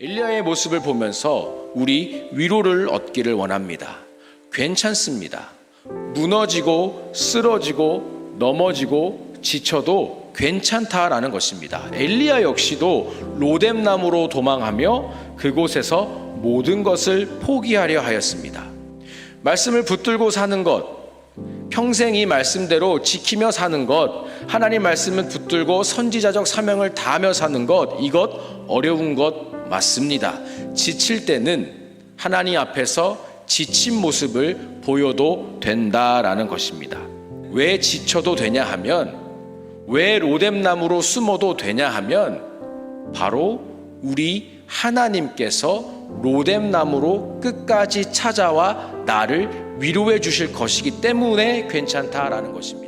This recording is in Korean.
엘리야의 모습을 보면서 우리 위로를 얻기를 원합니다. 괜찮습니다. 무너지고 쓰러지고 넘어지고 지쳐도 괜찮다라는 것입니다. 엘리야 역시도 로뎀나무로 도망하며 그곳에서 모든 것을 포기하려 하였습니다. 말씀을 붙들고 사는 것, 평생 이 말씀대로 지키며 사는 것, 하나님 말씀을 붙들고 선지자적 사명을 다하며 사는 것, 이것 어려운 것 맞습니다. 지칠 때는 하나님 앞에서 지친 모습을 보여도 된다라는 것입니다. 왜 지쳐도 되냐 하면, 왜 로뎀나무로 숨어도 되냐 하면, 바로 우리 하나님께서 로뎀나무로 끝까지 찾아와 나를 위로해 주실 것이기 때문에 괜찮다라는 것입니다.